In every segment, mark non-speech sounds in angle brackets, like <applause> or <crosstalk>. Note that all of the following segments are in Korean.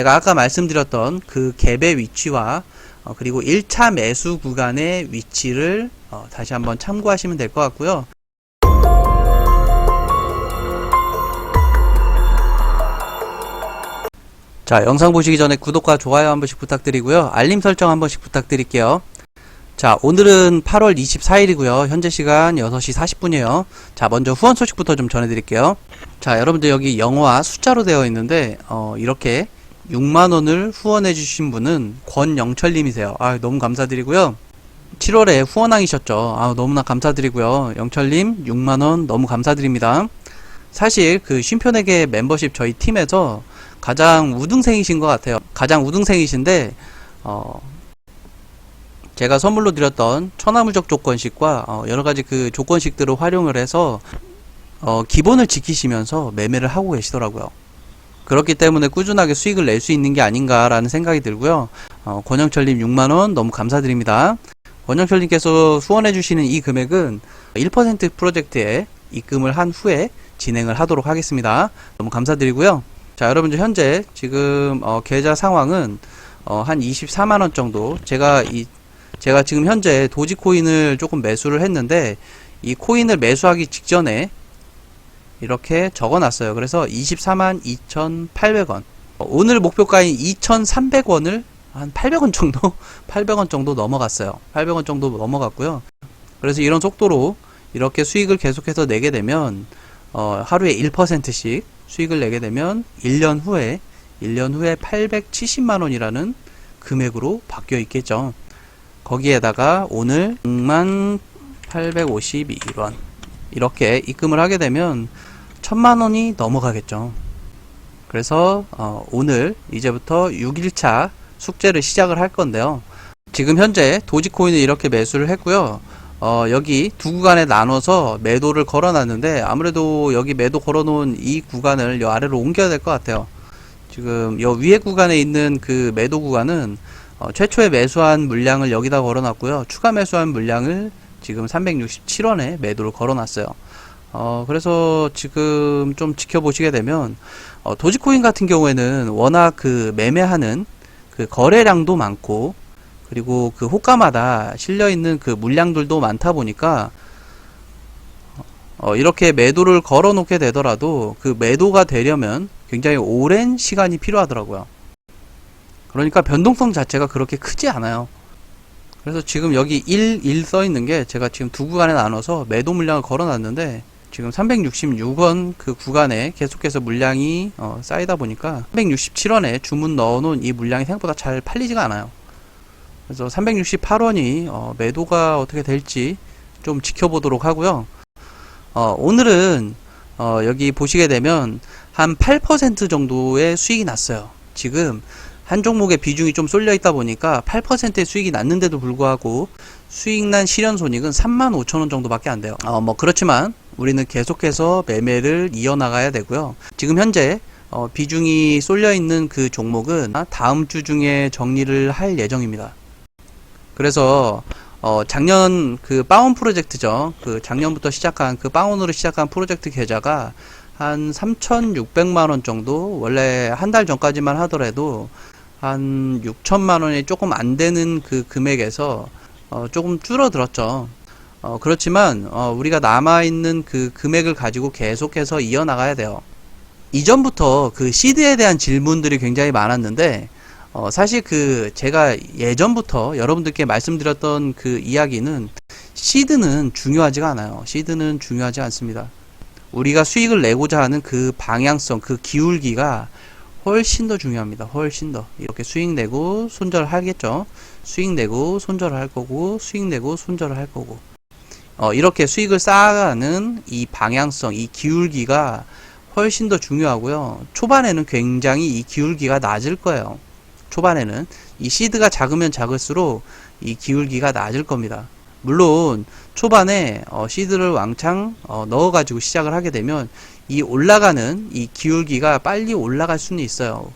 제가 아까 말씀드렸던 그 갭의 위치와 어, 그리고 1차 매수 구간의 위치를 어, 다시 한번 참고하시면 될 것 같고요. 자, 영상 보시기 전에 구독과 좋아요 한 번씩 부탁드리고요. 알림 설정 한 번씩 부탁드릴게요. 자, 오늘은 8월 24일이고요. 현재 시간 6시 40분이에요. 자, 먼저 후원 소식부터 좀 전해드릴게요. 자, 여러분들 여기 영어와 숫자로 되어 있는데, 어, 이렇게 6만원을 후원해주신 분은 권영철님이세요. 아, 너무 감사드리고요. 7월에 후원왕이셨죠. 아, 너무나 감사드리고요. 영철님, 6만원 너무 감사드립니다. 사실 그 쉼표내게 멤버십 저희 팀에서 가장 우등생이신 것 같아요. 가장 우등생이신데, 어, 제가 선물로 드렸던 천하무적 조건식과 어, 여러 가지 그 조건식들을 활용을 해서 어, 기본을 지키시면서 매매를 하고 계시더라고요. 그렇기 때문에 꾸준하게 수익을 낼 수 있는 게 아닌가라는 생각이 들고요. 어, 권영철님 6만원 너무 감사드립니다. 권영철님께서 후원해주시는 이 금액은 1% 프로젝트에 입금을 한 후에 진행을 하도록 하겠습니다. 너무 감사드리고요. 자, 여러분들 현재 지금 어, 계좌 상황은 어, 한 24만 원 정도 제가 이 제가 지금 현재 도지코인을 조금 매수를 했는데 이 코인을 매수하기 직전에 이렇게 적어놨어요. 그래서 24만 2,800원. 오늘 목표가인 2,300원을 한 800원 정도, <laughs> 800원 정도 넘어갔어요. 800원 정도 넘어갔고요. 그래서 이런 속도로 이렇게 수익을 계속해서 내게 되면 어, 하루에 1%씩 수익을 내게 되면 1년 후에 1년 후에 870만 원이라는 금액으로 바뀌어 있겠죠. 거기에다가 오늘 6만 852원 이렇게 입금을 하게 되면 천만 원이 넘어가겠죠. 그래서 어, 오늘 이제부터 6일차 숙제를 시작을 할 건데요. 지금 현재 도지코인을 이렇게 매수를 했고요. 어, 여기 두 구간에 나눠서 매도를 걸어놨는데 아무래도 여기 매도 걸어놓은 이 구간을 여 아래로 옮겨야 될 것 같아요. 지금 여 위에 구간에 있는 그 매도 구간은 어, 최초에 매수한 물량을 여기다 걸어놨고요. 추가 매수한 물량을 지금 367원에 매도를 걸어놨어요. 어, 그래서 지금 좀 지켜보시게 되면, 어, 도지코인 같은 경우에는 워낙 그 매매하는 그 거래량도 많고, 그리고 그 호가마다 실려있는 그 물량들도 많다 보니까, 어, 이렇게 매도를 걸어 놓게 되더라도 그 매도가 되려면 굉장히 오랜 시간이 필요하더라고요. 그러니까 변동성 자체가 그렇게 크지 않아요. 그래서 지금 여기 1, 1 써 있는 게 제가 지금 두 구간에 나눠서 매도 물량을 걸어 놨는데 지금 366원 그 구간에 계속해서 물량이 어, 쌓이다 보니까 367원에 주문 넣어 놓은 이 물량이 생각보다 잘 팔리지가 않아요. 그래서 368원이 어, 매도가 어떻게 될지 좀 지켜보도록 하고요. 어, 오늘은 어, 여기 보시게 되면 한 8% 정도의 수익이 났어요. 지금 한 종목의 비중이 좀 쏠려 있다 보니까 8%의 수익이 났는데도 불구하고 수익 난 실현 손익은 3만 5천 원 정도밖에 안 돼요. 어, 뭐 그렇지만 우리는 계속해서 매매를 이어나가야 되고요. 지금 현재 어, 비중이 쏠려 있는 그 종목은 다음 주 중에 정리를 할 예정입니다. 그래서 어, 작년 그 파운 프로젝트죠. 그 작년부터 시작한 그 파운으로 시작한 프로젝트 계좌가 한 3,600만 원 정도 원래 한 달 전까지만 하더라도 한 6천만 원이 조금 안 되는 그 금액에서 어, 조금 줄어들었죠. 어, 그렇지만 어, 우리가 남아 있는 그 금액을 가지고 계속해서 이어 나가야 돼요. 이전부터 그 시드에 대한 질문들이 굉장히 많았는데 어, 사실 그 제가 예전부터 여러분들께 말씀드렸던 그 이야기는 시드는 중요하지가 않아요. 시드는 중요하지 않습니다. 우리가 수익을 내고자 하는 그 방향성, 그 기울기가 훨씬 더 중요합니다. 훨씬 더. 이렇게 수익 내고 손절하겠죠. 수익 내고 손절을 할 거고, 수익 내고 손절을 할 거고. 어, 이렇게 수익을 쌓아가는 이 방향성, 이 기울기가 훨씬 더 중요하고요. 초반에는 굉장히 이 기울기가 낮을 거예요. 초반에는. 이 시드가 작으면 작을수록 이 기울기가 낮을 겁니다. 물론 초반에 어, 시드를 왕창 어, 넣어가지고 시작을 하게 되면 이 올라가는 이 기울기가 빨리 올라갈 수는 있어요.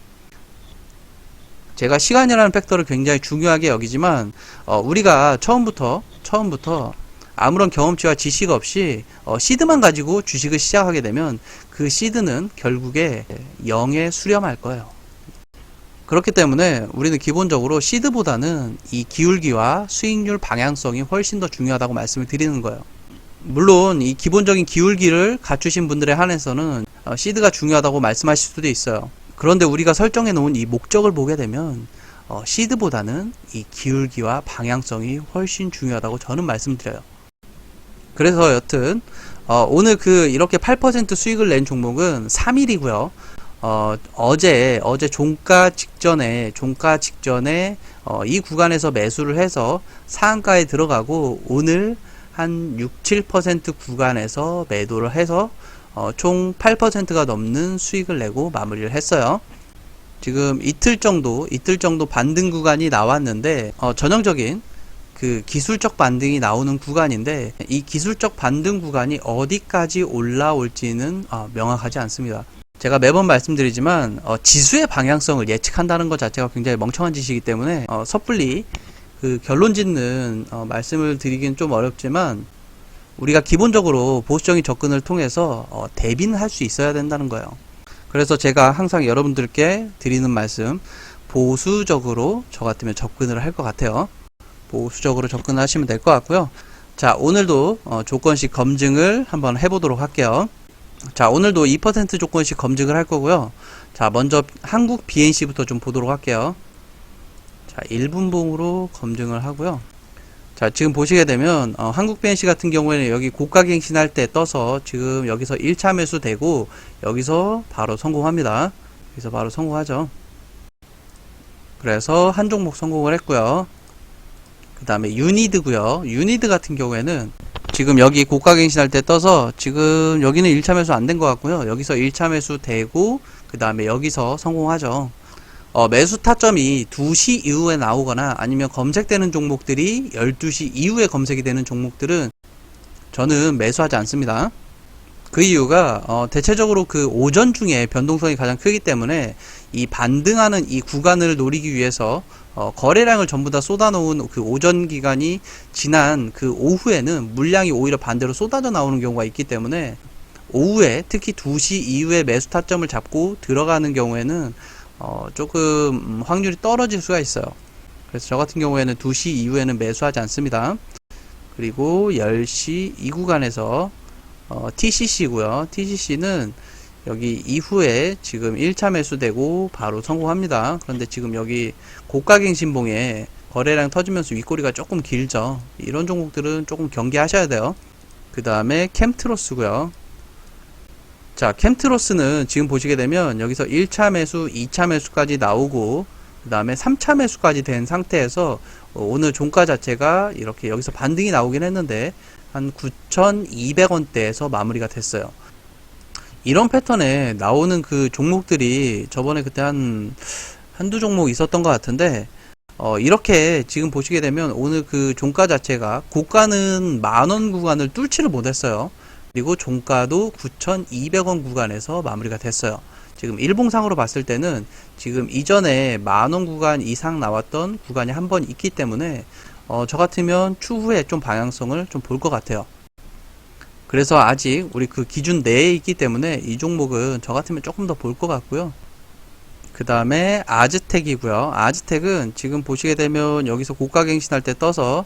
제가 시간이라는 팩터를 굉장히 중요하게 여기지만 어, 우리가 처음부터 처음부터 아무런 경험치와 지식 없이 어, 시드만 가지고 주식을 시작하게 되면 그 시드는 결국에 0에 수렴할 거예요. 그렇기 때문에 우리는 기본적으로 시드보다는 이 기울기와 수익률 방향성이 훨씬 더 중요하다고 말씀을 드리는 거예요. 물론 이 기본적인 기울기를 갖추신 분들에 한해서는 어, 시드가 중요하다고 말씀하실 수도 있어요. 그런데 우리가 설정해 놓은 이 목적을 보게 되면 어, 시드보다는 이 기울기와 방향성이 훨씬 중요하다고 저는 말씀드려요. 그래서 여튼 어, 오늘 그 이렇게 8% 수익을 낸 종목은 3일이고요. 어, 어제 어제 종가 직전에 종가 직전에 어, 이 구간에서 매수를 해서 상한가에 들어가고 오늘 한 6, 7% 구간에서 매도를 해서 어, 총 8%가 넘는 수익을 내고 마무리를 했어요. 지금 이틀 정도 이틀 정도 반등 구간이 나왔는데 어, 전형적인 그 기술적 반등이 나오는 구간인데 이 기술적 반등 구간이 어디까지 올라올지는 어, 명확하지 않습니다. 제가 매번 말씀드리지만 어, 지수의 방향성을 예측한다는 것 자체가 굉장히 멍청한 짓이기 때문에 어, 섣불리 그 결론 짓는 어, 말씀을 드리긴 좀 어렵지만 우리가 기본적으로 보수적인 접근을 통해서 어, 대비는 할 수 있어야 된다는 거예요. 그래서 제가 항상 여러분들께 드리는 말씀 보수적으로 저 같으면 접근을 할 것 같아요. 보수적으로 접근하시면 될 것 같고요. 자 오늘도 어, 조건식 검증을 한번 해보도록 할게요. 자 오늘도 2% 조건식 검증을 할 거고요. 자 먼저 한국 BNC부터 좀 보도록 할게요. 자 1분봉으로 검증을 하고요. 자 지금 보시게 되면 어, 한국 BNC 같은 경우에는 여기 고가 갱신할 때 떠서 지금 여기서 1차 매수 되고 여기서 바로 성공합니다. 여기서 바로 성공하죠. 그래서 한 종목 성공을 했고요. 그 다음에 유니드고요. 유니드 같은 경우에는 지금 여기 고가 갱신할 때 떠서 지금 여기는 1차 매수 안 된 것 같고요. 여기서 1차 매수 되고 그 다음에 여기서 성공하죠. 어, 매수 타점이 2시 이후에 나오거나 아니면 검색되는 종목들이 12시 이후에 검색이 되는 종목들은 저는 매수하지 않습니다. 그 이유가 어, 대체적으로 그 오전 중에 변동성이 가장 크기 때문에 이 반등하는 이 구간을 노리기 위해서 어, 거래량을 전부 다 쏟아놓은 그 오전 기간이 지난 그 오후에는 물량이 오히려 반대로 쏟아져 나오는 경우가 있기 때문에 오후에 특히 2시 이후에 매수 타점을 잡고 들어가는 경우에는 어, 조금 음, 확률이 떨어질 수가 있어요. 그래서 저 같은 경우에는 2시 이후에는 매수하지 않습니다. 그리고 10시 이 구간에서 어, TCC고요. TCC는 여기 이후에 지금 1차 매수되고 바로 성공합니다. 그런데 지금 여기 고가갱 신봉에 거래량 터지면서 윗꼬리가 조금 길죠. 이런 종목들은 조금 경계하셔야 돼요. 그 다음에 캠트로스고요. 자, 캠트로스는 지금 보시게 되면 여기서 1차 매수, 2차 매수까지 나오고 그 다음에 3차 매수까지 된 상태에서 어, 오늘 종가 자체가 이렇게 여기서 반등이 나오긴 했는데 한 9,200원대에서 마무리가 됐어요. 이런 패턴에 나오는 그 종목들이 저번에 그때 한 한두 종목 있었던 것 같은데 어, 이렇게 지금 보시게 되면 오늘 그 종가 자체가 고가는 만원 구간을 뚫지를 못했어요. 그리고 종가도 9,200원 구간에서 마무리가 됐어요. 지금 일봉상으로 봤을 때는 지금 이전에 만원 구간 이상 나왔던 구간이 한 번 있기 때문에 어, 저 같으면 추후에 좀 방향성을 좀 볼 것 같아요. 그래서 아직 우리 그 기준 내에 있기 때문에 이 종목은 저 같으면 조금 더 볼 것 같고요. 그 다음에 아즈텍이고요. 아즈텍은 지금 보시게 되면 여기서 고가 갱신할 때 떠서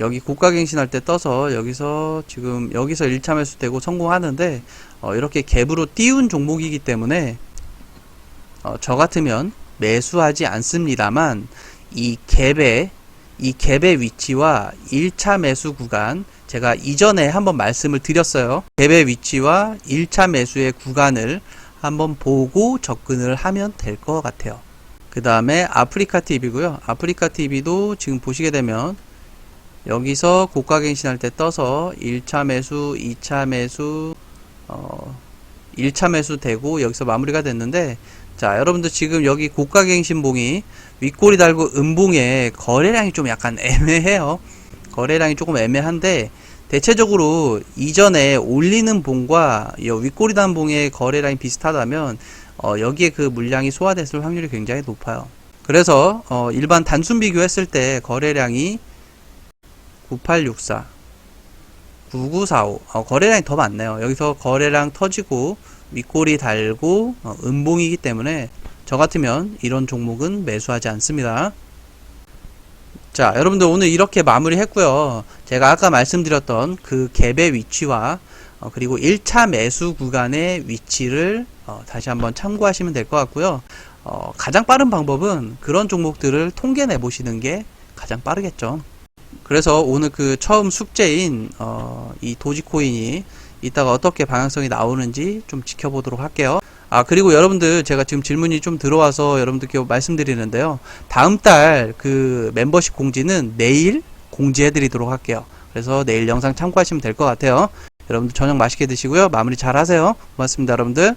여기 고가 갱신할 때 떠서 여기서 지금 여기서 1차 매수 되고 성공하는데 어, 이렇게 갭으로 띄운 종목이기 때문에 어, 저 같으면 매수하지 않습니다만 이 갭의 이 갭의 위치와 1차 매수 구간 제가 이전에 한번 말씀을 드렸어요. 갭의 위치와 1차 매수의 구간을 한번 보고 접근을 하면 될 것 같아요. 그 다음에 아프리카 TV고요. 아프리카 TV도 지금 보시게 되면 여기서 고가 갱신할 때 떠서 1차 매수, 2차 매수, 어, 1차 매수 되고 여기서 마무리가 됐는데 자, 여러분들 지금 여기 고가 갱신봉이 윗꼬리 달고 음봉에 거래량이 좀 약간 애매해요. 거래량이 조금 애매한데 대체적으로 이전에 올리는 봉과 이 윗꼬리 단 봉의 거래량이 비슷하다면 어, 여기에 그 물량이 소화됐을 확률이 굉장히 높아요. 그래서 어, 일반 단순 비교했을 때 거래량이 9864 9945 어, 거래량이 더 많네요. 여기서 거래량 터지고 윗꼬리 달고 어, 음봉이기 때문에 저 같으면 이런 종목은 매수하지 않습니다. 자, 여러분들 오늘 이렇게 마무리 했고요. 제가 아까 말씀드렸던 그 갭의 위치와 어, 그리고 1차 매수 구간의 위치를 어, 다시 한번 참고하시면 될 것 같고요. 어, 가장 빠른 방법은 그런 종목들을 통계 내 보시는 게 가장 빠르겠죠. 그래서 오늘 그 처음 숙제인 어, 이 도지코인이 이따가 어떻게 방향성이 나오는지 좀 지켜보도록 할게요. 아, 그리고 여러분들 제가 지금 질문이 좀 들어와서 여러분들께 말씀드리는데요. 다음 달 그 멤버십 공지는 내일 공지해 드리도록 할게요. 그래서 내일 영상 참고하시면 될 것 같아요. 여러분들 저녁 맛있게 드시고요. 마무리 잘 하세요. 고맙습니다, 여러분들.